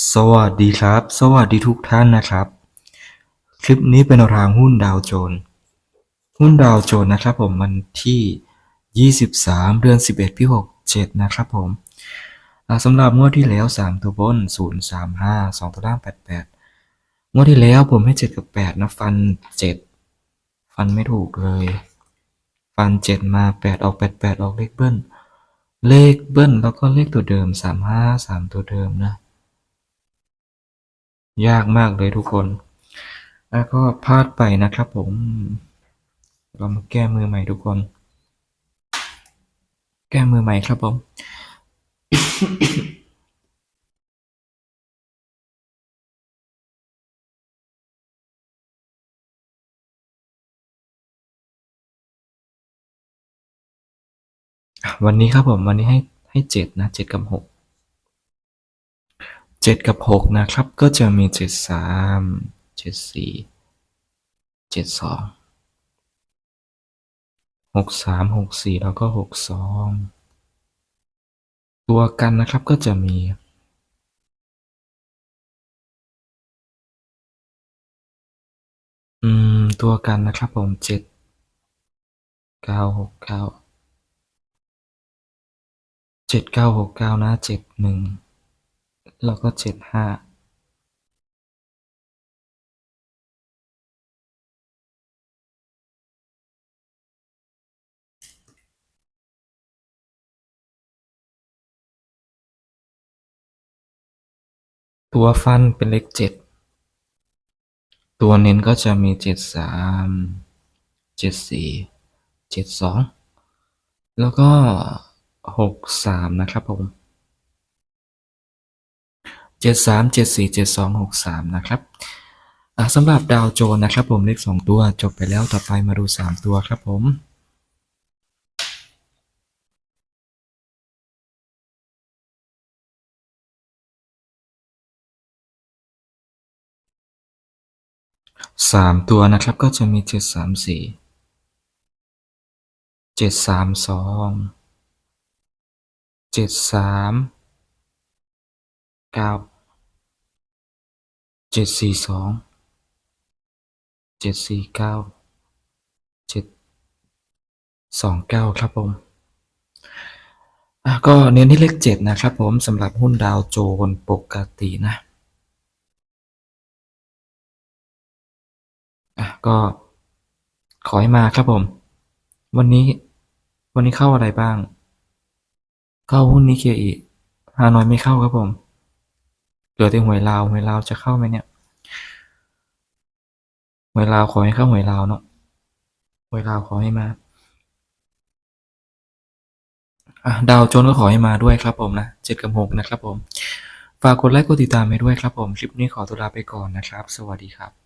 สวัสดีครับ สวัสดีทุกท่านนะครับ คลิปนี้เป็นรางหุ้นดาวโจนส์หุ้นดาวโจนส์นะครับผมมันที่ 23 เดือน 11พี่67 นะครับผมสำหรับงวดที่แล้ว 3 ตัวบน 035 2 ตัวล่าง 88 งวดที่แล้วผมให้ 7 กับ 8 นะ ฟัน 7 ฟันไม่ถูกเลย ฟัน 7 มา 8 ออก 88 ออกเลขเบิ้ลเลขเบิ้ลแล้วก็เลขตัวเดิม 35 3 ตัวเดิมนะ ยากมากเลยทุกคน แล้วก็พลาดไปนะครับผม เรามาแก้มือใหม่ทุกคน แก้มือใหม่ครับผมวันนี้ครับผมวันนี้ให้ให้เจ็ดนะเจ็ดกับหก เจ็ดกับหกนะครับ ก็จะมีเจ็ดสามเจ็ดสี่เจ็ดสองหกสามหกสี่แล้วก็หกสองตัวกันนะครับก็จะมีอืมตัวกันนะครับผมเจ็ดเก้าหกเก้าเจ็ดเก้าหกเก้านะเจ็ดหนึ่ง แล้วก็เจ็ดห้าตัวฟันเป็นเลขเจ็ด ตัวเน้นก็จะมีเจ็ดสามเจ็ดสี่เจ็ดสอง แล้วก็หกสามนะครับผม เจ็ดสามเจ็ดสี่เจ็ดสองหกสามนะครับสำหรับดาวโจนนะครับผมเลขสองตัวจบไปแล้วต่อไปมาดูสามตัวครับผมสามตัวนะครับก็จะมีเจ็ดสามสี่เจ็ดสามสองเจ็ดสามเก้า เจ็ดสี่สองเจ็ดสี่เก้าเจ็ดสองเก้าครับผมก็เน้นที่เลขเจ็ดนะครับผมสำหรับหุ้นดาวโจนปกตินะอะก็ขอให้มาครับผม วันนี้วันนี้เข้าอะไรบ้าง เข้าหุ้นนิเคอีฮานอยไม่เข้าครับผม ลือแต่หวยลาวหวยลาวจะเข้าไหมเนี่ยหวยลาวขอให้เข้าหวยลาวเนาะหวยลาวขอให้มาอะดาวโจนก็ขอให้มาด้วยครับผมนะเจ็ดกับหกนะครับผม ฝากกดไลค์กดติดตามให้ด้วยครับผม คลิปนี้ขอตัวลาไปก่อนนะครับ สวัสดีครับ